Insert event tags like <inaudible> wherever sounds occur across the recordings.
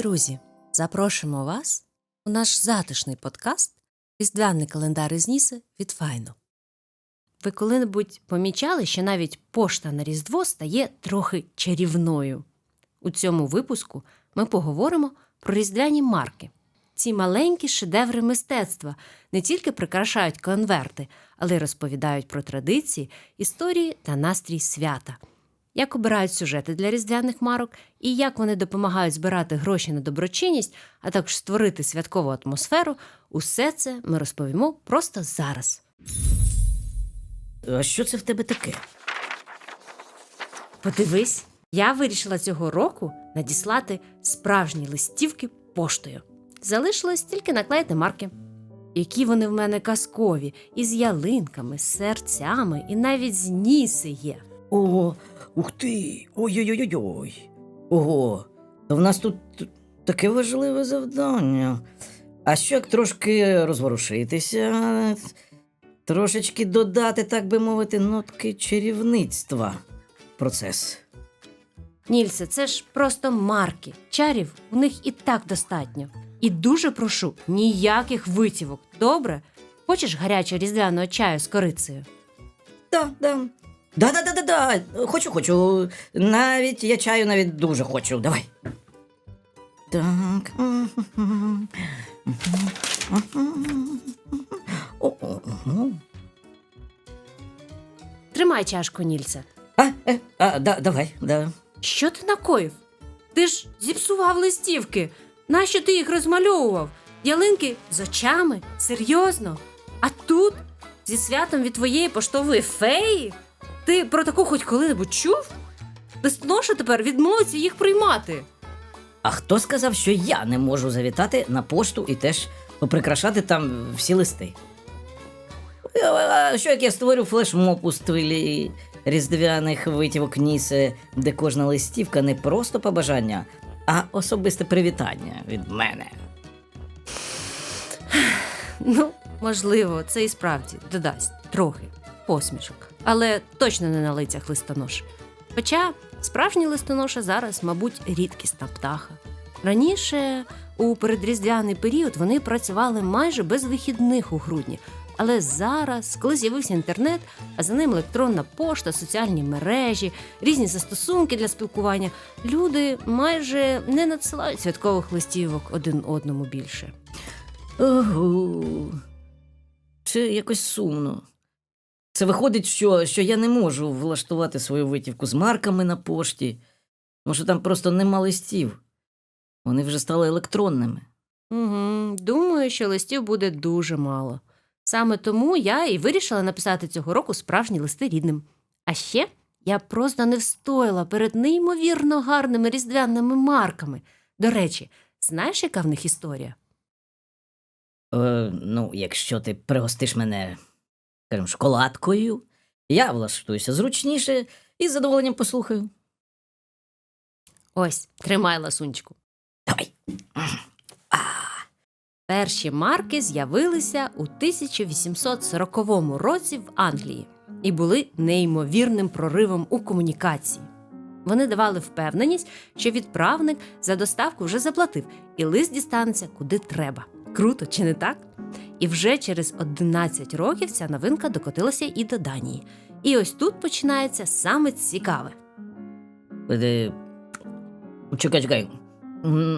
друзі! Запрошуємо вас у наш затишний подкаст Різдвяний календар із Ніси від Файно. Ви коли-небудь помічали, що навіть пошта на Різдво стає трохи чарівною. У цьому випуску ми поговоримо про різдвяні марки. Ці маленькі шедеври мистецтва не тільки прикрашають конверти, але й розповідають про традиції, історії та настрій свята як обирають сюжети для різдвяних марок і як вони допомагають збирати гроші на доброчинність, а також створити святкову атмосферу, усе це ми розповімо просто зараз. А що це в тебе таке? Подивись, я вирішила цього року надіслати справжні листівки поштою. Залишилось тільки наклеїти марки. Які вони в мене казкові, із ялинками, серцями і навіть з ніси є. Ого, ух ти! Ой-ой-ой-ой. Ого, то в нас тут таке важливе завдання. А що як трошки розворушитися, трошечки додати, так би мовити, нотки чарівництва в процес. Нільсе, це ж просто марки. Чарів у них і так достатньо. І дуже прошу ніяких витівок. Добре? Хочеш гарячого різдвяного чаю з корицею? Да, да. Да, да, да, да. Хочу, хочу. Навіть я чаю навіть дуже хочу. Давай. Так. Тримай чашку, Нільсе. А, е, а, да, давай, да. Що ти накоїв? Ти ж зіпсував листівки. Нащо ти їх розмальовував? Ялинки з очами? Серйозно? А тут зі святом від твоєї поштової феї? Ти про таку хоч коли-небудь чув? Листоноша тепер відмовиться їх приймати. А хто сказав, що я не можу завітати на пошту і теж поприкрашати там всі листи? А що як я створю флешмоб у стилі різдвяних витівок Ніси, де кожна листівка не просто побажання, а особисте привітання від мене. Ну, можливо, це і справді додасть трохи посмішок, але точно не на лицях листонош. Хоча справжній листоноша зараз, мабуть, рідкісна птаха. Раніше, у передріздвяний період, вони працювали майже без вихідних у грудні. Але зараз, коли з'явився інтернет, а за ним електронна пошта, соціальні мережі, різні застосунки для спілкування, люди майже не надсилають святкових листівок один одному більше. Ого. Це якось сумно. Це виходить, що, що я не можу влаштувати свою витівку з марками на пошті, тому що там просто нема листів. Вони вже стали електронними. Угу, думаю, що листів буде дуже мало. Саме тому я і вирішила написати цього року справжні листи рідним. А ще я просто не встояла перед неймовірно гарними різдвяними марками. До речі, знаєш, яка в них історія? Е, ну, якщо ти пригостиш мене, скажімо, шоколадкою, я влаштуюся зручніше і з задоволенням послухаю. Ось, тримай ласунчику. Давай. Перші марки з'явилися у 1840 році в Англії і були неймовірним проривом у комунікації. Вони давали впевненість, що відправник за доставку вже заплатив, і лист дістанеться куди треба. Круто, чи не так? І вже через 11 років ця новинка докотилася і до Данії. І ось тут починається саме цікаве. Е, Чекай, чекай.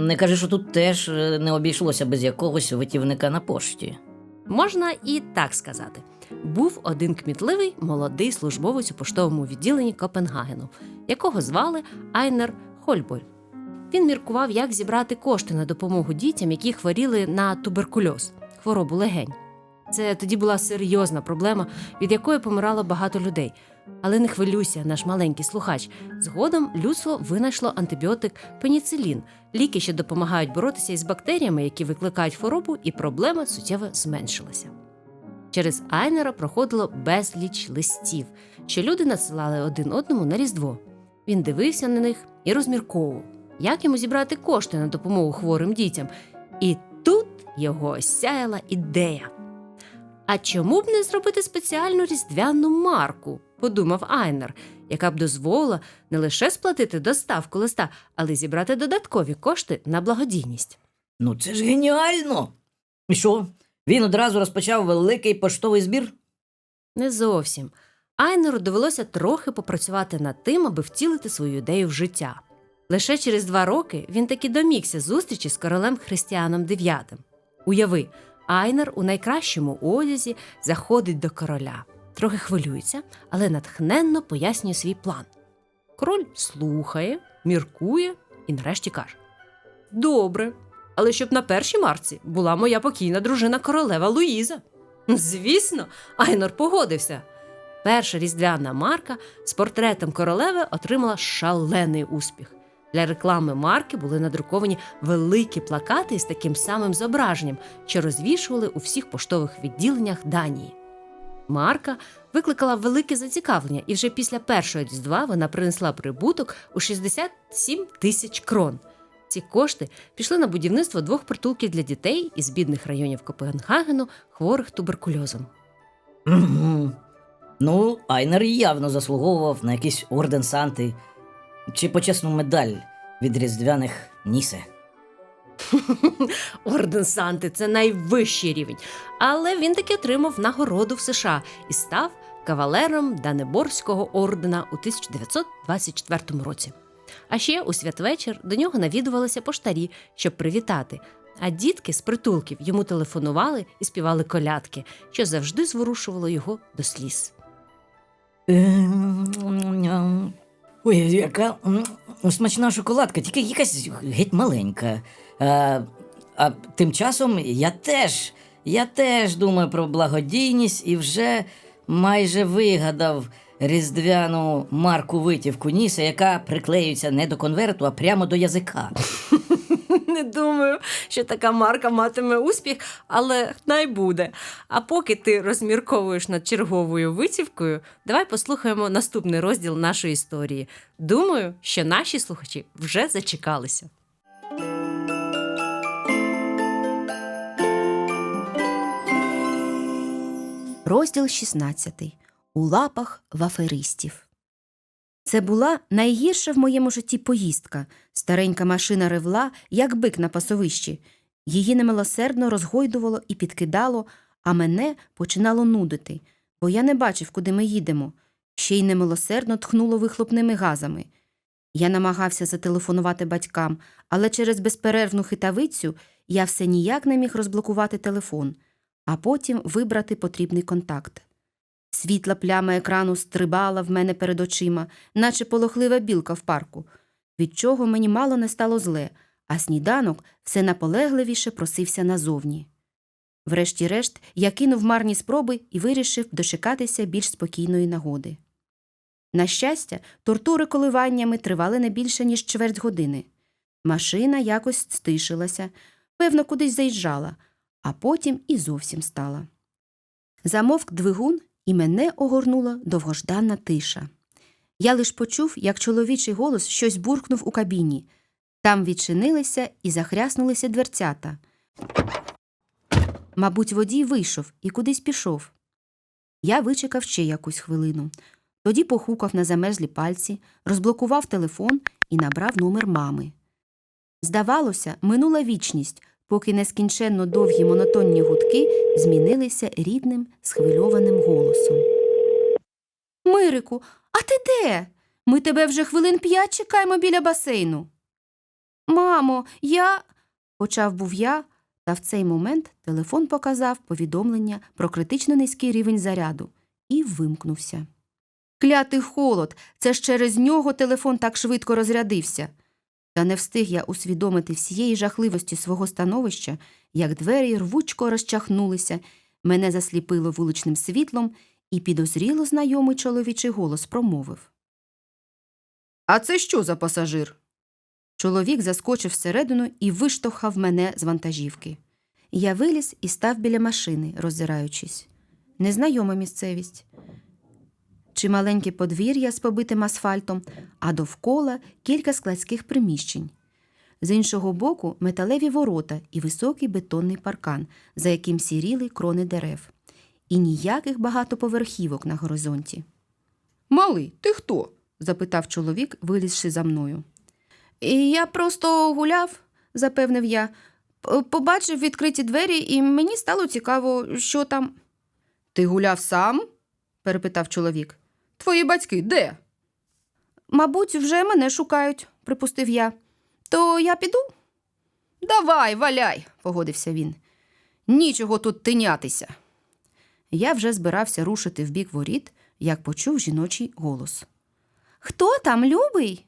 Не кажи, що тут теж е, не обійшлося без якогось витівника на пошті. Можна і так сказати. Був один кмітливий молодий службовець у поштовому відділенні Копенгагену, якого звали Айнер Хольболь. Він міркував, як зібрати кошти на допомогу дітям, які хворіли на туберкульоз, хворобу легень. Це тоді була серйозна проблема, від якої помирало багато людей. Але не хвилюйся, наш маленький слухач. Згодом людство винайшло антибіотик пеніцилін, ліки, що допомагають боротися із бактеріями, які викликають хворобу, і проблема суттєво зменшилася. Через Айнера проходило безліч листів, що люди надсилали один одному на Різдво. Він дивився на них і розмірковував, як йому зібрати кошти на допомогу хворим дітям. І тут його осяяла ідея. А чому б не зробити спеціальну різдвяну марку? подумав Айнер, яка б дозволила не лише сплатити доставку листа, але й зібрати додаткові кошти на благодійність. Ну це ж геніально. І що? Він одразу розпочав великий поштовий збір? Не зовсім. Айнеру довелося трохи попрацювати над тим, аби втілити свою ідею в життя. Лише через два роки він таки домігся зустрічі з королем Христіаном IX. Уяви, Айнер у найкращому одязі заходить до короля, трохи хвилюється, але натхненно пояснює свій план. Король слухає, міркує і нарешті каже: Добре, але щоб на першій марці була моя покійна дружина королева Луїза. Звісно, Айнор погодився. Перша різдвяна марка з портретом королеви отримала шалений успіх. Для реклами марки були надруковані великі плакати з таким самим зображенням, що розвішували у всіх поштових відділеннях Данії. Марка викликала велике зацікавлення, і вже після першого різдва вона принесла прибуток у 67 тисяч крон. Ці кошти пішли на будівництво двох притулків для дітей із бідних районів Копенгагену, хворих туберкульозом. Ну, Айнер явно заслуговував на якийсь орден Санти чи почесну медаль від різдвяних Нісе. <laughs> Орден Санти це найвищий рівень. Але він таки отримав нагороду в США і став кавалером Данеборського ордена у 1924 році. А ще у святвечір до нього навідувалися поштарі, щоб привітати. А дітки з притулків йому телефонували і співали колядки, що завжди зворушувало його до сліз. Ой, яка м, смачна шоколадка, тільки якась геть маленька. А, а тим часом я теж, я теж думаю про благодійність і вже майже вигадав різдвяну марку витівку Ніса, яка приклеюється не до конверту, а прямо до язика. <laughs> Не думаю, що така марка матиме успіх, але най буде. А поки ти розмірковуєш над черговою витівкою, давай послухаємо наступний розділ нашої історії. Думаю, що наші слухачі вже зачекалися. Розділ 16. У лапах ваферистів. Це була найгірша в моєму житті поїздка. Старенька машина ревла, як бик на пасовищі. Її немилосердно розгойдувало і підкидало, а мене починало нудити, бо я не бачив, куди ми їдемо. Ще й немилосердно тхнуло вихлопними газами. Я намагався зателефонувати батькам, але через безперервну хитавицю я все ніяк не міг розблокувати телефон, а потім вибрати потрібний контакт. Світла пляма екрану стрибала в мене перед очима, наче полохлива білка в парку, від чого мені мало не стало зле, а сніданок все наполегливіше просився назовні. Врешті-решт, я кинув марні спроби і вирішив дочекатися більш спокійної нагоди. На щастя, тортури коливаннями тривали не більше, ніж чверть години. Машина якось стишилася, певно, кудись заїжджала, а потім і зовсім стала. Замовк двигун, і мене огорнула довгожданна тиша. Я лиш почув, як чоловічий голос щось буркнув у кабіні. Там відчинилися і захряснулися дверцята. Мабуть, водій вийшов і кудись пішов. Я вичекав ще якусь хвилину. Тоді похукав на замерзлі пальці, розблокував телефон і набрав номер мами. Здавалося, минула вічність, поки нескінченно довгі монотонні гудки змінилися рідним, схвильованим голосом. Мирику, а ти де? Ми тебе вже хвилин п'ять чекаємо біля басейну. Мамо, я. почав був я, та в цей момент телефон показав повідомлення про критично низький рівень заряду і вимкнувся. Клятий холод, це ж через нього телефон так швидко розрядився. Та не встиг я усвідомити всієї жахливості свого становища, як двері рвучко розчахнулися, мене засліпило вуличним світлом, і підозріло знайомий чоловічий голос промовив. А це що за пасажир? Чоловік заскочив всередину і виштовхав мене з вантажівки. Я виліз і став біля машини, роззираючись. Незнайома місцевість. Чималеньке подвір'я з побитим асфальтом, а довкола кілька складських приміщень. З іншого боку металеві ворота і високий бетонний паркан, за яким сіріли крони дерев, і ніяких багатоповерхівок на горизонті. Малий, ти хто? запитав чоловік, вилізши за мною. «І Я просто гуляв, запевнив я. Побачив відкриті двері, і мені стало цікаво, що там. Ти гуляв сам? перепитав чоловік. Твої батьки де? Мабуть, вже мене шукають, припустив я. То я піду? Давай, валяй, погодився він. Нічого тут тинятися. Я вже збирався рушити в бік воріт, як почув жіночий голос. Хто там, любий?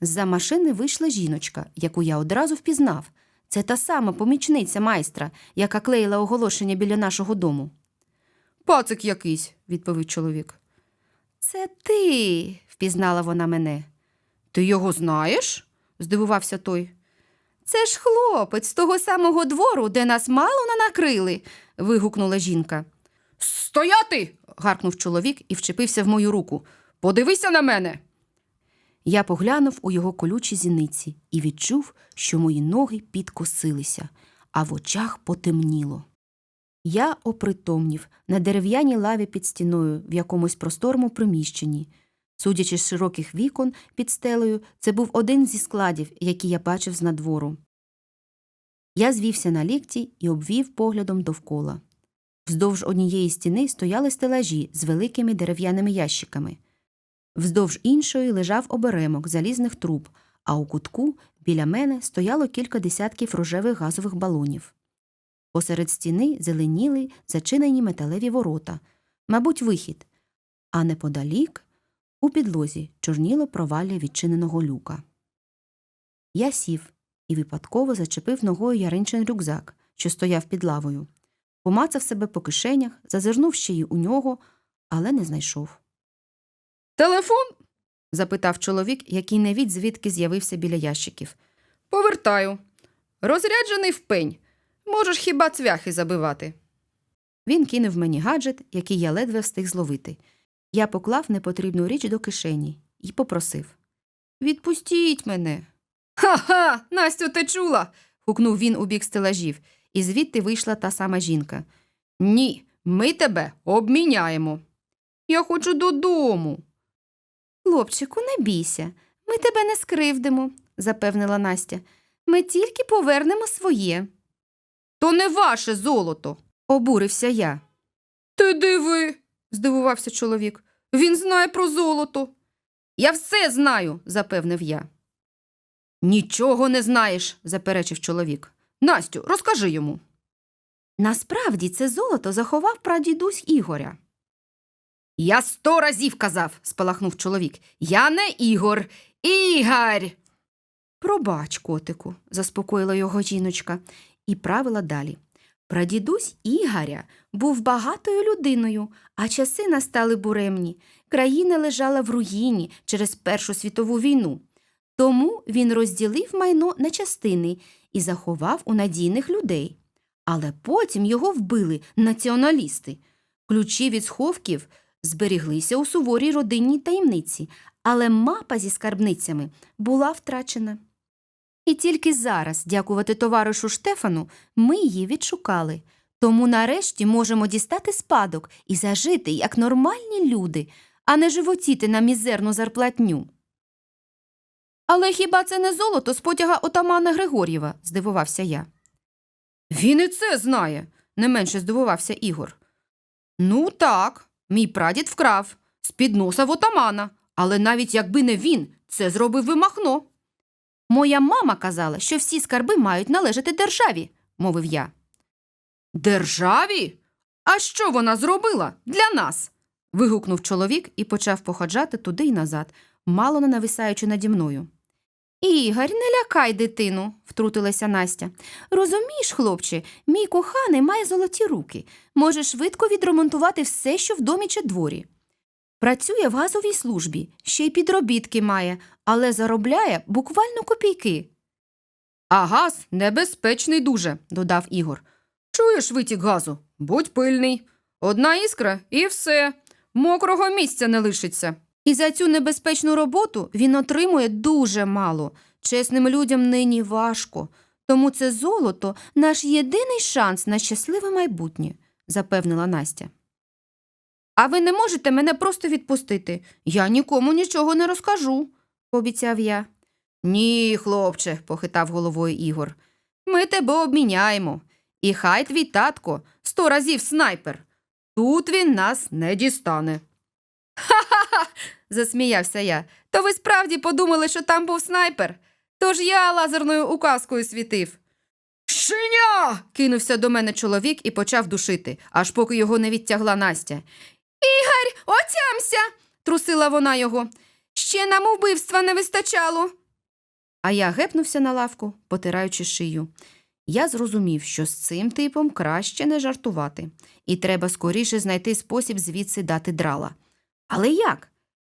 З-за машини вийшла жіночка, яку я одразу впізнав. Це та сама помічниця майстра, яка клеїла оголошення біля нашого дому. Пацик якийсь, відповів чоловік. Це ти, впізнала вона мене. Ти його знаєш? здивувався той. Це ж хлопець з того самого двору, де нас мало не накрили. вигукнула жінка. Стояти. гаркнув чоловік і вчепився в мою руку. Подивися на мене. Я поглянув у його колючі зіниці і відчув, що мої ноги підкосилися, а в очах потемніло. Я опритомнів на дерев'яній лаві під стіною в якомусь просторому приміщенні. Судячи з широких вікон під стелею, це був один зі складів, які я бачив з надвору. Я звівся на лікті і обвів поглядом довкола. Вздовж однієї стіни стояли стелажі з великими дерев'яними ящиками. Вздовж іншої лежав оберемок залізних труб, а у кутку біля мене стояло кілька десятків рожевих газових балонів. Посеред стіни зеленіли зачинені металеві ворота, мабуть, вихід, а неподалік у підлозі чорніло провалля відчиненого люка. Я сів і випадково зачепив ногою яринчин рюкзак, що стояв під лавою. Помацав себе по кишенях, зазирнув ще й у нього, але не знайшов. Телефон? запитав чоловік, який не від звідки з'явився біля ящиків. Повертаю. Розряджений в пень. Можеш хіба цвяхи забивати. Він кинув мені гаджет, який я ледве встиг зловити. Я поклав непотрібну річ до кишені і попросив Відпустіть мене. Ха ха. Настю, ти чула. гукнув він у бік стелажів, і звідти вийшла та сама жінка. Ні, ми тебе обміняємо. Я хочу додому. Хлопчику, не бійся, ми тебе не скривдимо, запевнила Настя. Ми тільки повернемо своє. То не ваше золото, обурився я. Ти диви, здивувався чоловік. Він знає про золото. Я все знаю, запевнив я. Нічого не знаєш, заперечив чоловік. Настю, розкажи йому. Насправді це золото заховав прадідусь Ігоря. Я сто разів казав, спалахнув чоловік. Я не Ігор, Ігор. Пробач, котику, заспокоїла його жіночка і правила далі. Прадідусь Ігоря був багатою людиною, а часи настали буремні. Країна лежала в руїні через Першу світову війну. Тому він розділив майно на частини і заховав у надійних людей. Але потім його вбили націоналісти. Ключі від сховків зберіглися у суворій родинній таємниці, але мапа зі скарбницями була втрачена. І тільки зараз, дякувати товаришу Штефану, ми її відшукали. Тому нарешті можемо дістати спадок і зажити як нормальні люди, а не животіти на мізерну зарплатню. Але хіба це не золото з потяга отамана Григор'єва? здивувався я. Він і це знає, не менше здивувався Ігор. Ну так, мій прадід вкрав з під носа в отамана, але навіть якби не він, це зробив би Махно. Моя мама казала, що всі скарби мають належати державі, мовив я. Державі? А що вона зробила для нас? вигукнув чоловік і почав походжати туди й назад, мало не нависаючи наді мною. Ігор, не лякай дитину, втрутилася Настя. Розумієш, хлопче, мій коханий має золоті руки, може швидко відремонтувати все, що в домі чи дворі. Працює в газовій службі, ще й підробітки має, але заробляє буквально копійки. А газ небезпечний дуже, додав Ігор. Чуєш витік газу? Будь пильний. Одна іскра і все. Мокрого місця не лишиться. І за цю небезпечну роботу він отримує дуже мало. Чесним людям нині важко. Тому це золото наш єдиний шанс на щасливе майбутнє, запевнила Настя. А ви не можете мене просто відпустити? Я нікому нічого не розкажу, пообіцяв я. Ні, хлопче, похитав головою Ігор. Ми тебе обміняємо. І хай твій татко сто разів снайпер. Тут він нас не дістане. Ха-ха-ха. засміявся я. То ви справді подумали, що там був снайпер? Тож я лазерною указкою світив. Щеня. кинувся до мене чоловік і почав душити, аж поки його не відтягла Настя. Ігор, отямся. трусила вона його. Ще нам убивства не вистачало. А я гепнувся на лавку, потираючи шию. Я зрозумів, що з цим типом краще не жартувати, і треба скоріше знайти спосіб звідси дати драла. Але як?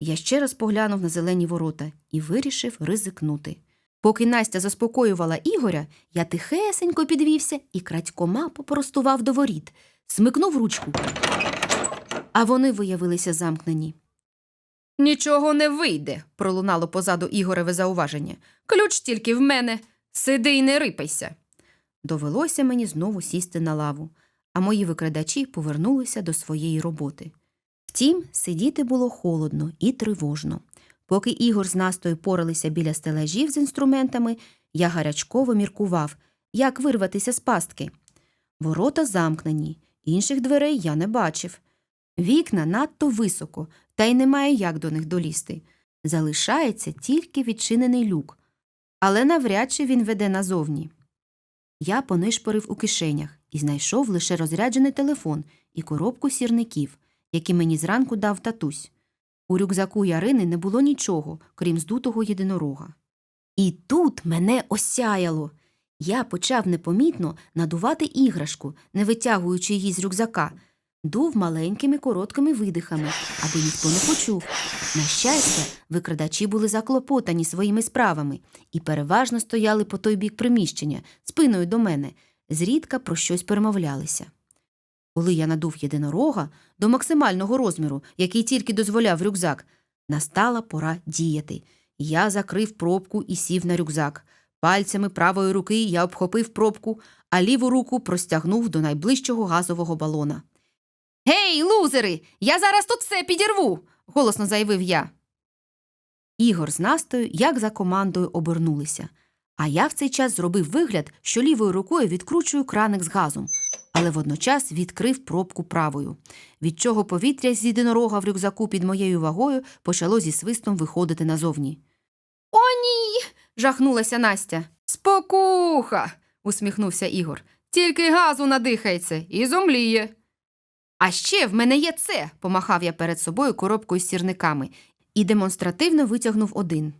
Я ще раз поглянув на зелені ворота і вирішив ризикнути. Поки Настя заспокоювала Ігоря, я тихесенько підвівся і крадькома попростував до воріт, смикнув ручку. А вони виявилися замкнені. Нічого не вийде, пролунало позаду Ігореве зауваження. Ключ тільки в мене. Сиди й не рипайся. Довелося мені знову сісти на лаву, а мої викрадачі повернулися до своєї роботи. Втім, сидіти було холодно і тривожно. Поки Ігор з Настою поралися біля стелажів з інструментами, я гарячково міркував, як вирватися з пастки. Ворота замкнені, інших дверей я не бачив. Вікна надто високо, та й немає як до них долізти. Залишається тільки відчинений люк, але навряд чи він веде назовні. Я понишпорив у кишенях і знайшов лише розряджений телефон і коробку сірників, які мені зранку дав татусь. У рюкзаку Ярини не було нічого, крім здутого єдинорога. І тут мене осяяло. Я почав непомітно надувати іграшку, не витягуючи її з рюкзака, дув маленькими короткими видихами, аби ніхто не почув. На щастя, викрадачі були заклопотані своїми справами і переважно стояли по той бік приміщення, спиною до мене, зрідка про щось перемовлялися. Коли я надув єдинорога до максимального розміру, який тільки дозволяв рюкзак, настала пора діяти. Я закрив пробку і сів на рюкзак. Пальцями правої руки я обхопив пробку, а ліву руку простягнув до найближчого газового балона. Гей, лузери! Я зараз тут все підірву. голосно заявив я. Ігор з Настою, як за командою, обернулися. А я в цей час зробив вигляд, що лівою рукою відкручую краник з газом, але водночас відкрив пробку правою, від чого повітря з єдинорога в рюкзаку під моєю вагою почало зі свистом виходити назовні. О, ні. жахнулася Настя. Спокуха. усміхнувся Ігор. Тільки газу надихається і зомліє. А ще в мене є це, помахав я перед собою коробкою з сірниками і демонстративно витягнув один.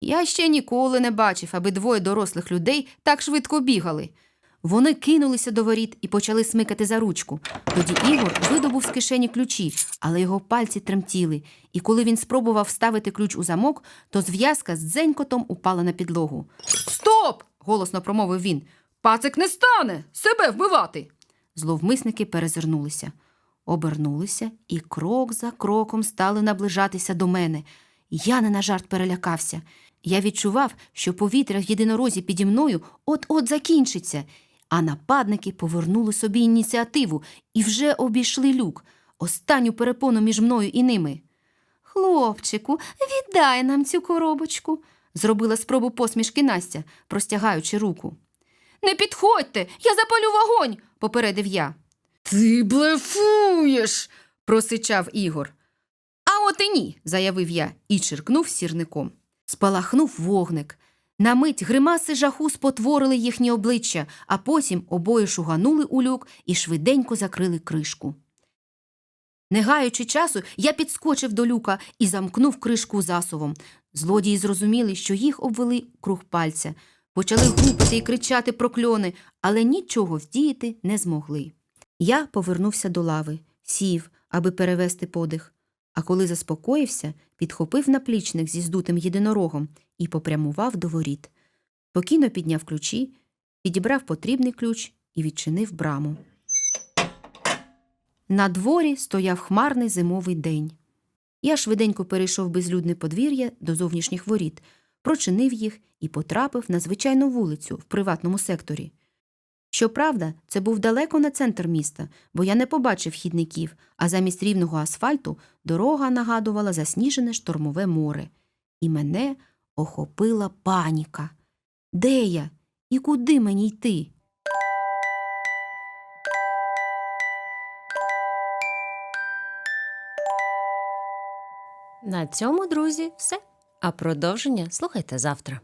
Я ще ніколи не бачив, аби двоє дорослих людей так швидко бігали. Вони кинулися до воріт і почали смикати за ручку. Тоді Ігор видобув з кишені ключі, але його пальці тремтіли, і коли він спробував вставити ключ у замок, то зв'язка з дзенькотом упала на підлогу. Стоп! голосно промовив він. Пацик не стане себе вбивати. Зловмисники перезирнулися, обернулися і крок за кроком стали наближатися до мене. Я не на жарт перелякався. Я відчував, що повітря в єдинорозі піді мною от-от закінчиться, а нападники повернули собі ініціативу і вже обійшли люк, останню перепону між мною і ними. Хлопчику, віддай нам цю коробочку, зробила спробу посмішки Настя, простягаючи руку. Не підходьте, я запалю вогонь, попередив я. Ти блефуєш, просичав Ігор. А от і ні, заявив я і черкнув сірником. Спалахнув вогник. На мить гримаси жаху спотворили їхні обличчя, а потім обоє шуганули у люк і швиденько закрили кришку. Не гаючи часу, я підскочив до люка і замкнув кришку засувом. Злодії зрозуміли, що їх обвели круг пальця, почали гупати і кричати прокльони, але нічого вдіяти не змогли. Я повернувся до лави, сів, аби перевести подих. А коли заспокоївся, підхопив наплічник зі здутим єдинорогом і попрямував до воріт. Спокійно підняв ключі, підібрав потрібний ключ і відчинив браму. На дворі стояв хмарний зимовий день. Я швиденько перейшов безлюдне подвір'я до зовнішніх воріт, прочинив їх і потрапив на звичайну вулицю в приватному секторі. Щоправда, це був далеко не центр міста, бо я не побачив хідників, а замість рівного асфальту дорога нагадувала засніжене штормове море. І мене охопила паніка. Де я? І куди мені йти? На цьому, друзі, все. А продовження слухайте завтра.